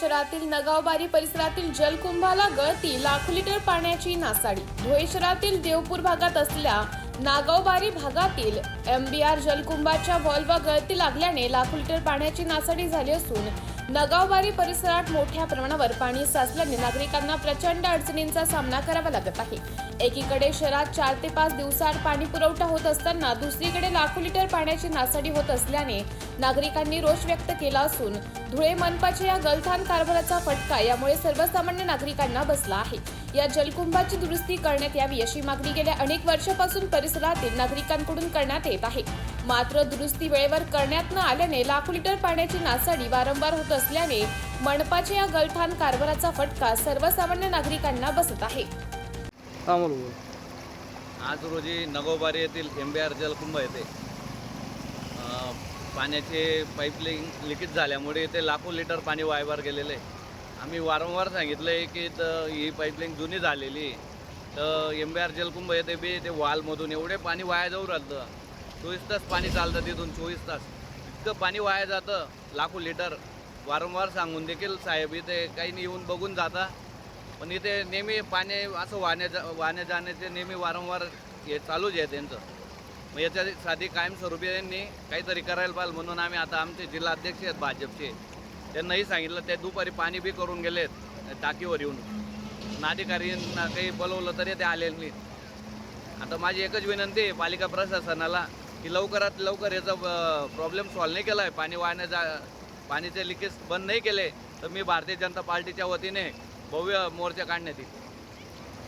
शहरातील नगावबारी परिसरातील जलकुंभाला गळती लाखो लिटर पाण्याची नासाडी. धुळे शहरातील देवपूर भागात असल्या नागावबारी भागातील एमबीआर जलकुंभाच्या व्हॉल्व गळती लागल्याने लाखो लिटर पाण्याची नासाडी झाली असून नगावबारी परिसरात मोठ्या प्रमाणावर पाणी साचल्याने नागरिकांना प्रचंड अडचणींचा सामना करावा लागत आहे. एकीकडे शहरात चार ते पाच दिवसाआड पाणी पुरवठा होत असताना दुसरीकडे लाखो लिटर पाण्याची नासाडी होत असल्याने नागरिकांनी रोष व्यक्त केला असून धुळे मनपाच्या या गलथान कारभाराचा फटका यामुळे सर्वसामान्य नागरिकांना बसला आहे. या जलकुंभाची दुरुस्ती करण्यात यावी अशी मागणी गेल्या अनेक वर्षापासून परिसरातील नागरिकांकडून करण्यात येत आहे. मात्र दुरुस्ती वेळेवर करण्यात न आल्याने लाखो लिटर पाण्याची नासाडी वारंवार होत असल्याने मनपाच्या या गलथान कारभाराचा फटका सर्वसामान्य नागरिकांना बसत आहे. हा. आज रोजी नगोबारी येथील एम बी आर जलकुंभ येथे पाण्याचे पाईपलाईन लिकेज झाल्यामुळे इथे लाखो लिटर पाणी वायबार गेलेलं आहे. आम्ही वारंवार सांगितलं आहे की तर ही पाईपलाईन जुनी झालेली आहे. तर एम बी आर जलकुंभ येथे बी ते वालमधून एवढे पाणी वाया जाऊ राहतं चोवीस तास पाणी चालतं तिथून चोवीस तास. इतकं पाणी वाया जातं लाखो लिटर. वारंवार सांगून देखील साहेब इथे काही नाही येऊन बघून जाता. पण इथे नेहमी पाणी असं वाहण्या जा वाहण्या जाण्याचे नेहमी वारंवार हे चालूच आहे त्यांचं. मग याच्यासाठी कायमस्वरूपी त्यांनी काहीतरी करायला पाहिजे म्हणून आम्ही आता आमचे जिल्हा अध्यक्ष आहेत भाजपचे. त्यांनाही सांगितलं ते दुपारी पाणी बी करून गेलेत टाकीवर येऊन. नाधिकारींना काही बोलवलं तरी ते आलेले नाहीत. आता माझी एकच विनंती आहे पालिका प्रशासनाला की लवकरात लवकर याचा प्रॉब्लेम सॉल्व्ह नाही केला आहे पाणी वाहण्या जा पाणीचे लिकेज बंद नाही केले तर मी भारतीय जनता पार्टीच्या वतीने भव्य मोर्चा काढण्यात येईल.